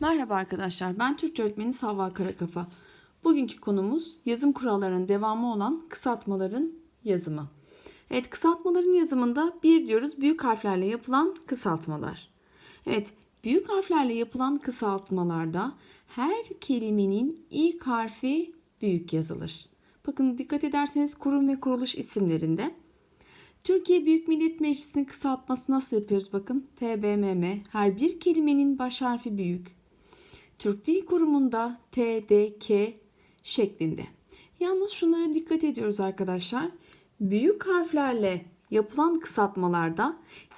Merhaba arkadaşlar, ben Türkçe öğretmeni Savva Karakafa. Bugünkü konumuz yazım kurallarının devamı olan kısaltmaların yazımı. Evet, kısaltmaların yazımında bir diyoruz büyük harflerle yapılan kısaltmalar. Evet, büyük harflerle yapılan kısaltmalarda her kelimenin ilk harfi büyük yazılır. Bakın dikkat ederseniz kurum ve kuruluş isimlerinde Türkiye Büyük Millet Meclisi'nin kısaltması nasıl yapıyoruz bakın. TBMM her bir kelimenin baş harfi büyük. Türk Dil Kurumu'nda TDK şeklinde. Yalnız şunlara dikkat ediyoruz arkadaşlar. Büyük harflerle yapılan kısaltmalarda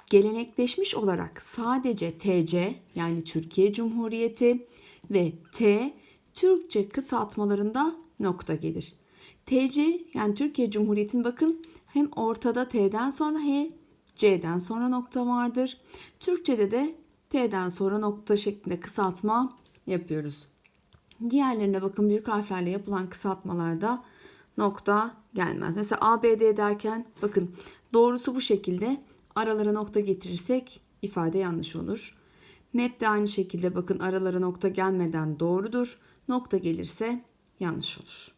gelenekleşmiş olarak sadece TC yani Türkiye Cumhuriyeti ve T Türkçe kısaltmalarında nokta gelir. TC yani Türkiye Cumhuriyeti'nin bakın hem ortada T'den sonra H, C'den sonra nokta vardır. Türkçe'de de T'den sonra nokta şeklinde kısaltma yapıyoruz. Diğerlerine bakın büyük harflerle yapılan kısaltmalarda nokta gelmez. Mesela ABD derken bakın doğrusu bu şekilde aralara nokta getirirsek ifade yanlış olur. MEP de aynı şekilde bakın aralara nokta gelmeden doğrudur. Nokta gelirse yanlış olur.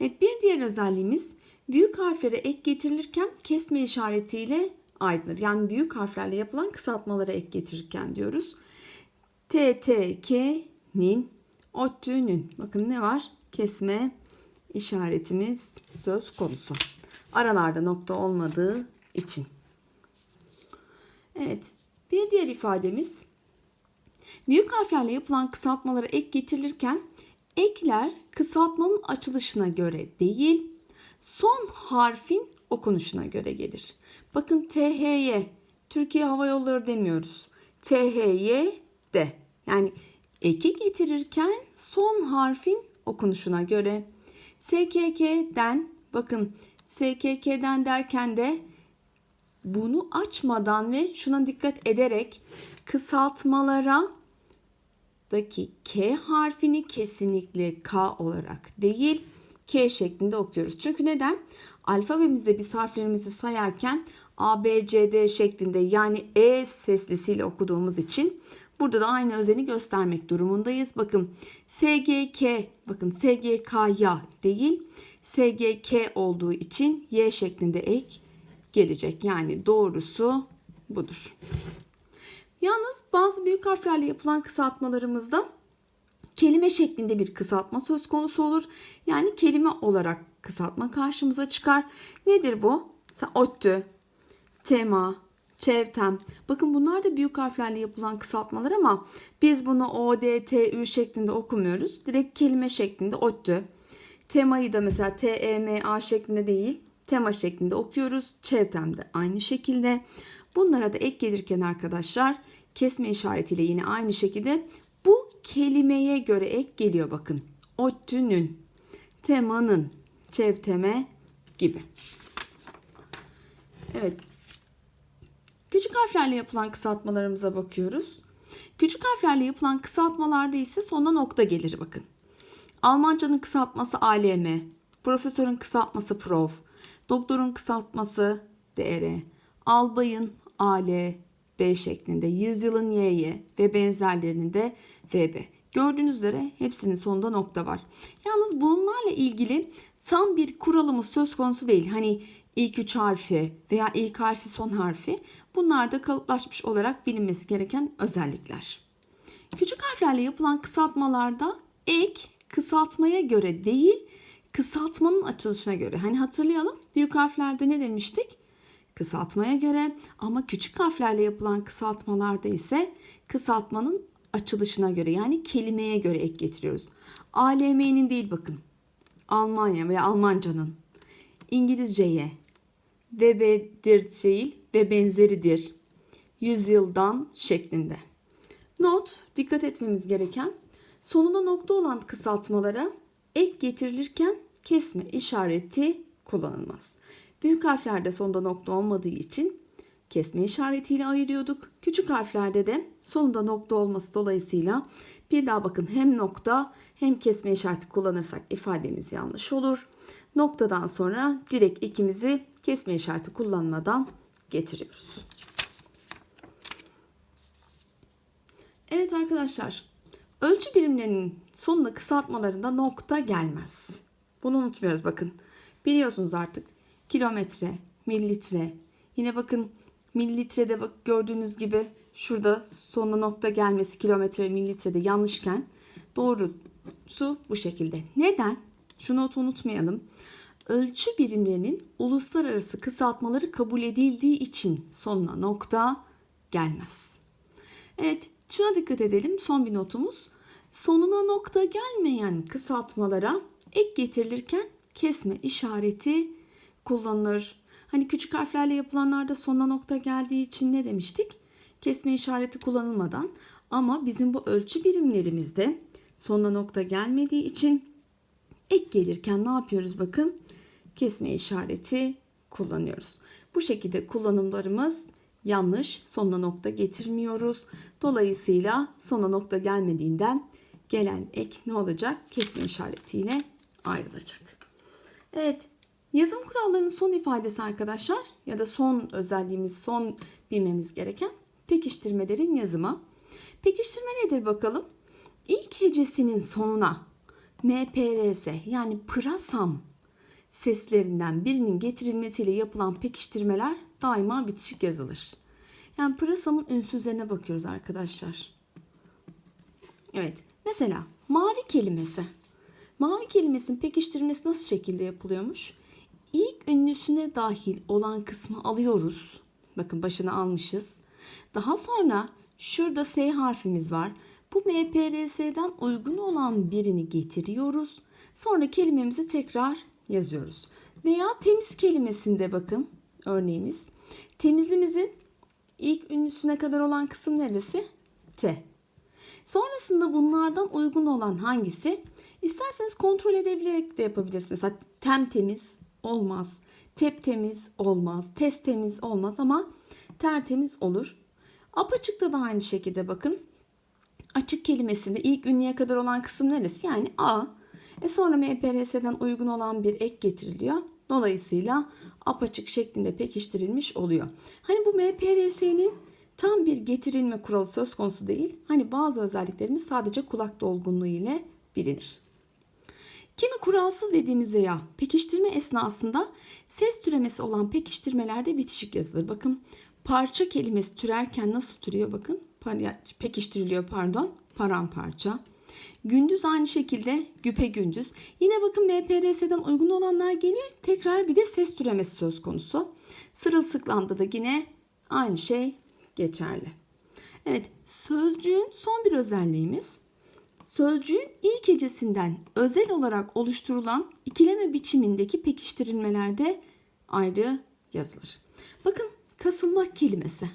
Evet bir diğer özelliğimiz büyük harflere ek getirilirken kesme işaretiyle ayrılır. Yani büyük harflerle yapılan kısaltmalara ek getirirken diyoruz. T, T, K, nin, ODTÜ'nün. Bakın ne var? Kesme işaretimiz söz konusu. Aralarda nokta olmadığı için. Evet. Bir diğer ifademiz büyük harflerle yapılan kısaltmalara ek getirilirken ekler kısaltmanın açılışına göre değil, son harfin okunuşuna göre gelir. Bakın THY, Türkiye Hava Yolları demiyoruz. THY de. Yani eki getirirken son harfin okunuşuna göre. SKK'den bakın SKK'den derken de bunu açmadan ve şuna dikkat ederek kısaltmalara daki K harfini kesinlikle K olarak değil K şeklinde okuyoruz. Çünkü neden? Alfabemizde biz harflerimizi sayarken A, B, C, D şeklinde yani E seslisiyle okuduğumuz için burada da aynı özeni göstermek durumundayız. Bakın SGK, bakın SGK'ya değil SGK olduğu için Y şeklinde ek gelecek. Yani doğrusu budur. Yalnız bazı büyük harflerle yapılan kısaltmalarımızda kelime şeklinde bir kısaltma söz konusu olur. Yani kelime olarak kısaltma karşımıza çıkar. Nedir bu? ODTÜ, tema, çevtem. Bakın bunlar da büyük harflerle yapılan kısaltmalar ama biz bunu O, D, T, Ü şeklinde okumuyoruz. Direkt kelime şeklinde ODTÜ. Temayı da mesela T, E, M, A şeklinde değil, tema şeklinde okuyoruz. Çevtem de aynı şekilde. Bunlara da ek gelirken arkadaşlar kesme işaretiyle yine aynı şekilde bu kelimeye göre ek geliyor bakın. ODTÜ'nün, temanın, çevteme gibi. Evet. Küçük harflerle yapılan kısaltmalarımıza bakıyoruz. Küçük harflerle yapılan kısaltmalarda ise sonuna nokta gelir bakın. Almancanın kısaltması ALM, profesörün kısaltması prof, doktorun kısaltması DR, albayın AL, B şeklinde, yüzyılın YY ve benzerlerinin de VB. Gördüğünüz üzere hepsinin sonunda nokta var. Yalnız bunlarla ilgili tam bir kuralımız söz konusu değil. Hani ilk üç harfi veya ilk harfi son harfi bunlar da kalıplaşmış olarak bilinmesi gereken özellikler. Küçük harflerle yapılan kısaltmalarda ek kısaltmaya göre değil kısaltmanın açılışına göre. Hani hatırlayalım büyük harflerde ne demiştik? Kısaltmaya göre ama küçük harflerle yapılan kısaltmalarda ise kısaltmanın açılışına göre yani kelimeye göre ek getiriyoruz. ALM'nin değil bakın. Almanya veya Almanca'nın. İngilizceye ve bedir değil ve benzeridir. Yüzyıldan şeklinde. Not, dikkat etmemiz gereken sonunda nokta olan kısaltmalara ek getirilirken kesme işareti kullanılmaz. Büyük harflerde sonunda nokta olmadığı için kesme işaretiyle ayırıyorduk. Küçük harflerde de sonunda nokta olması dolayısıyla bir daha bakın hem nokta hem kesme işareti kullanırsak ifademiz yanlış olur. Noktadan sonra direkt ikimizi kesme işareti kullanmadan getiriyoruz. Evet arkadaşlar Ölçü birimlerinin sonuna kısaltmalarında nokta gelmez. Bunu unutmuyoruz bakın. Biliyorsunuz artık kilometre, mililitre. Yine bakın mililitrede bak gördüğünüz gibi şurada sonuna nokta gelmesi kilometre mililitrede yanlışken doğrusu bu şekilde. Neden? Şu notu unutmayalım. Ölçü birimlerinin uluslararası kısaltmaları kabul edildiği için sonuna nokta gelmez. Evet, şuna dikkat edelim. Son bir notumuz. Sonuna nokta gelmeyen kısaltmalara ek getirilirken kesme işareti kullanılır. Hani küçük harflerle yapılanlarda sonuna nokta geldiği için ne demiştik? Kesme işareti kullanılmadan ama bizim bu ölçü birimlerimizde sonuna nokta gelmediği için ek gelirken ne yapıyoruz bakın? Kesme işareti kullanıyoruz. Bu şekilde kullanımlarımız yanlış. Sonuna nokta getirmiyoruz. Dolayısıyla sona nokta gelmediğinden gelen ek ne olacak? Kesme işaretiyle ayrılacak. Evet. Yazım kurallarının son ifadesi arkadaşlar ya da son özelliğimiz, son bilmemiz gereken pekiştirmelerin yazımı. Pekiştirme nedir bakalım? İlk hecesinin sonuna MPRS yani pırasam seslerinden birinin getirilmesiyle yapılan pekiştirmeler daima bitişik yazılır. Yani pırasamın ünsüzlerine bakıyoruz arkadaşlar. Evet. Mesela mavi kelimesi. Mavi kelimesinin pekiştirmesi nasıl şekilde yapılıyormuş? İlk ünlüsüne dahil olan kısmı alıyoruz. Bakın başını almışız. Daha sonra şurada S harfimiz var. Bu MPRS'den uygun olan birini getiriyoruz. Sonra kelimemizi tekrar yazıyoruz. Veya temiz kelimesinde bakın örneğimiz. Temizimizin ilk ünlüsüne kadar olan kısım neresi? T. Sonrasında bunlardan uygun olan hangisi? İsterseniz kontrol edebilerek de yapabilirsiniz. Hatta tem temiz olmaz. Tep temiz olmaz. Test temiz olmaz ama tertemiz olur. Apaçıkta da aynı şekilde bakın. Açık kelimesinde ilk ünlüye kadar olan kısım neresi? Yani A. E sonra MPRS'den uygun olan bir ek getiriliyor. Dolayısıyla apaçık şeklinde pekiştirilmiş oluyor. Hani bu MPRS'nin tam bir getirilme kuralı söz konusu değil. Hani bazı özelliklerimiz sadece kulak dolgunluğu ile bilinir. Kimi kuralsız dediğimiz veya pekiştirme esnasında ses türemesi olan pekiştirmelerde bitişik yazılır. Bakın parça kelimesi türerken nasıl türüyor bakın. Pekiştiriliyor pardon paramparça. Gündüz aynı şekilde güpe gündüz. Yine bakın MPRS'den uygun olanlar geliyor. Tekrar bir de ses türemesi söz konusu. Sırılsıklamda da yine aynı şey geçerli. Evet sözcüğün son bir özelliğimiz. Sözcüğün ilk hecesinden özel olarak oluşturulan ikileme biçimindeki pekiştirilmelerde ayrı yazılır. Bakın kasılmak kelimesi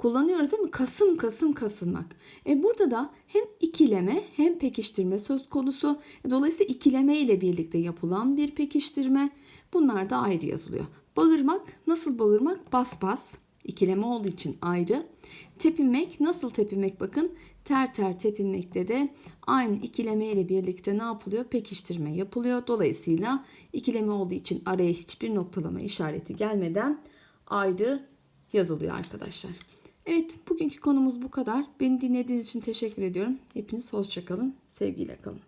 kullanıyoruz değil mi? Kasım kasım kasılmak. E burada da hem ikileme hem pekiştirme söz konusu. E dolayısıyla ikileme ile birlikte yapılan bir pekiştirme. Bunlar da ayrı yazılıyor. Bağırmak nasıl bağırmak? Bas bas. İkileme olduğu için ayrı. Tepinmek nasıl tepinmek bakın. Ter ter tepinmekte de aynı ikileme ile birlikte ne yapılıyor? Pekiştirme yapılıyor. Dolayısıyla ikileme olduğu için araya hiçbir noktalama işareti gelmeden ayrı yazılıyor arkadaşlar. Evet bugünkü konumuz bu kadar. Beni dinlediğiniz için teşekkür ediyorum. Hepiniz hoşçakalın. Sevgiyle kalın.